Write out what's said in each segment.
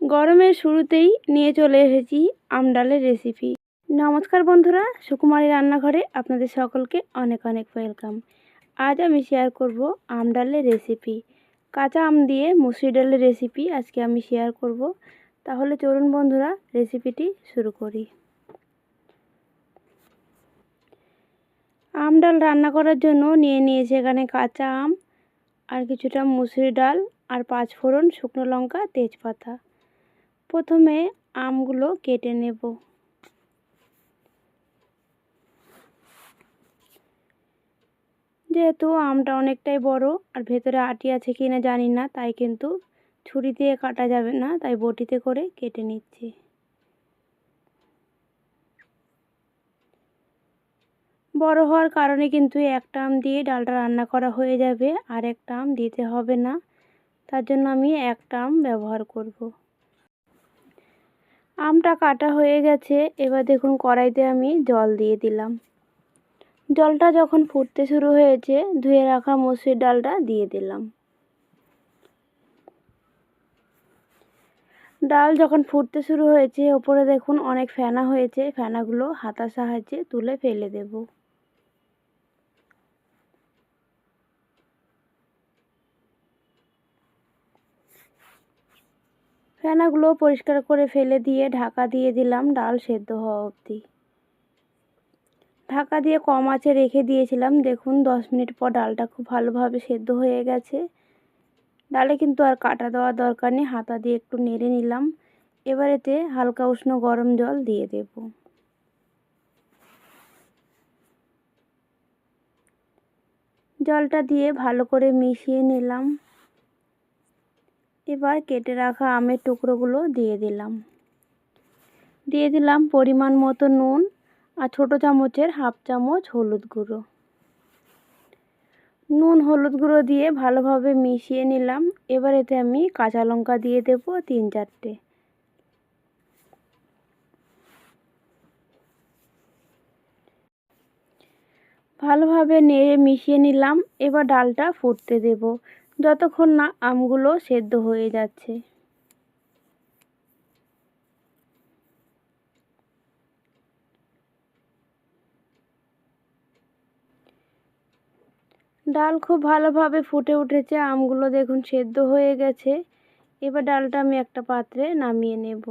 গরমের শুরুতেই নিয়ে চলে এসেছি আমডালের রেসিপি নমস্কার বন্ধুরা, সুকুমারী রান্নাঘরে আপনাদের সকলকে অনেক অনেক ওয়েলকাম আজ আমি শেয়ার করব আমডালের রেসিপি কাঁচা আম দিয়ে মুসুরি ডালের রেসিপি আজকে আমি শেয়ার করব। তাহলে চলুন বন্ধুরা রেসিপিটি শুরু করি। আম ডাল রান্না করার জন্য নিয়ে নিয়েছি এখানে কাঁচা আম, আর কিছুটা মুসুরি ডাল, আর পাঁচ ফোড়ন শুকনো লঙ্কা, তেজপাতা। প্রথমে আমগুলো কেটে নেব। যেহেতু আমটা অনেকটাই বড় আর ভেতরে আটি আছে কি না জানি না, তাই কিন্তু ছুরি দিয়ে কাটা যাবে না, তাই বটিতে করে কেটে নিচ্ছি। বড় হওয়ার কারণে কিন্তু একটা আম দিয়ে ডালটা রান্না করা হয়ে যাবে আর একটা আম দিতে হবে না। তার জন্য আমি একটা আম ব্যবহার করব। আমটা কাটা হয়ে গেছে, এবার দেখুন কড়াইতে আমি জল দিয়ে দিলাম। জলটা যখন ফুটতে শুরু হয়েছে, ধুয়ে রাখা মসুর ডালটা দিয়ে দিলাম। ডাল যখন ফুটতে শুরু হয়েছে, ওপরে দেখুন অনেক ফেনা হয়েছে, ফেনাগুলো হাতা সাহায্যে তুলে ফেলে দেব। ফেনাগুলো পরিষ্কার করে ফেলে দিয়ে ঢাকা দিয়ে দিলাম ডাল সেদ্ধ হওয়া অবধি। ঢাকা দিয়ে কম আঁচে রেখে দিয়েছিলাম। দেখুন, দশ মিনিট পর ডালটা খুব ভালোভাবে সেদ্ধ হয়ে গেছে। ডালে কিন্তু আর কাটা দেওয়ার দরকার নেই, হাতা দিয়ে একটু নেড়ে নিলাম। এবার এতে হালকা উষ্ণ গরম জল দিয়ে দেব। জলটা দিয়ে ভালো করে মিশিয়ে নিলাম। এবার কেটে রাখা আমের টুকরোগুলো দিয়ে দিলাম। দিয়ে দিলাম পরিমাণ মতো নুন আর ছোটো চামচের হাফ চামচ হলুদ গুঁড়ো। নুন হলুদ গুঁড়ো দিয়ে ভালোভাবে মিশিয়ে নিলাম। এবার এতে আমি কাঁচা লঙ্কা দিয়ে দেব তিন চারটে। ভালোভাবে নেড়ে মিশিয়ে নিলাম। এবার ডালটা ফুটতে দেব। যতক্ষণ না আমগুলো সেদ্ধ হয়ে যাচ্ছে। ডাল খুব ভালোভাবে ফুটে উঠেছে, আমগুলো দেখুন সেদ্ধ হয়ে গেছে। এবার ডালটা আমি একটা পাত্রে নামিয়ে নেব।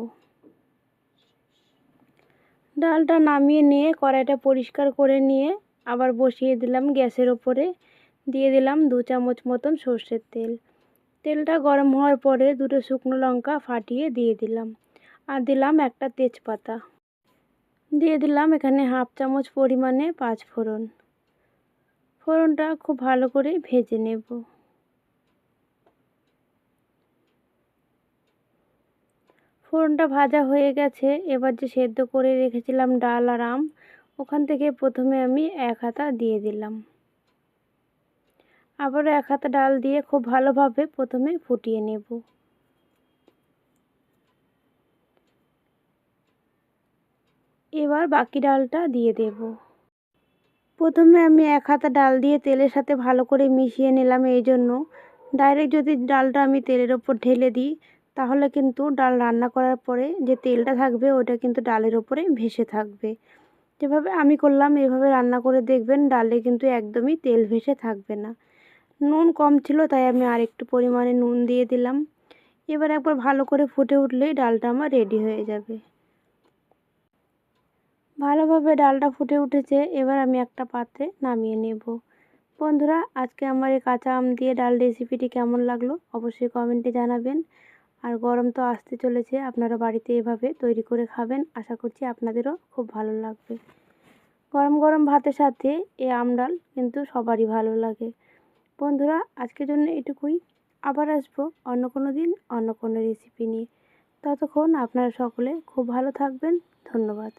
ডালটা নামিয়ে নিয়ে কড়াইটা পরিষ্কার করে নিয়ে আবার বসিয়ে দিলাম গ্যাসের ওপরে। দিয়ে দিলাম দু চামচ মতন সর্ষের তেল। তেলটা গরম হওয়ার পরে দুটো শুকনো লঙ্কা ফাটিয়ে দিয়ে দিলাম আর দিলাম একটা তেজপাতা। দিয়ে দিলাম এখানে হাফ চামচ পরিমাণে পাঁচ ফোড়ন। ফোড়নটা খুব ভালো করে ভেজে নেব। ফোড়নটা ভাজা হয়ে গেছে, এবার যে সেদ্ধ করে রেখেছিলাম ডাল আর আম, ওখান থেকে প্রথমে আমি এক হাতা দিয়ে দিলাম। আবারও এক হাতা ডাল দিয়ে খুব ভালোভাবে প্রথমে ফুটিয়ে নেব। এবার বাকি ডালটা দিয়ে দেব। প্রথমে আমি এক হাতা ডাল দিয়ে তেলের সাথে ভালো করে মিশিয়ে নিলাম এই জন্য। ডাইরেক্ট যদি ডালটা আমি তেলের ওপর ঢেলে দিই, তাহলে কিন্তু ডাল রান্না করার পরে যে তেলটা থাকবে, ওটা কিন্তু ডালের ওপরে ভেসে থাকবে। যেভাবে আমি করলাম, এভাবে রান্না করে দেখবেন ডালে কিন্তু একদমই তেল ভেসে থাকবে না। নুন কম ছিল, তাই আমি আর একটু পরিমাণে নুন দিয়ে দিলাম। এবার একবার ভালো করে ফুটে উঠলেই ডালটা আমার রেডি হয়ে যাবে। ভালোভাবে ডালটা ফুটে উঠেছে, এবার আমি একটা পাত্রে নামিয়ে নেব। বন্ধুরা, আজকে আমার এই কাঁচা আম দিয়ে ডাল রেসিপিটি কেমন লাগল অবশ্যই কমেন্টে জানাবেন। আর গরম তো আসতে চলেছে, আপনারা বাড়িতে এভাবে তৈরি করে খাবেন, আশা করছি আপনাদেরও খুব ভালো লাগবে। গরম গরম ভাতের সাথে এই আম ডাল কিন্তু সবারই ভালো লাগে। বন্ধুরা, আজকের জন্য এটুকুই। আবার আসব অন্য কোনো দিন, অন্য কোনো রেসিপি নিয়ে। ততক্ষণ আপনারা সকলে খুব ভালো থাকবেন। ধন্যবাদ।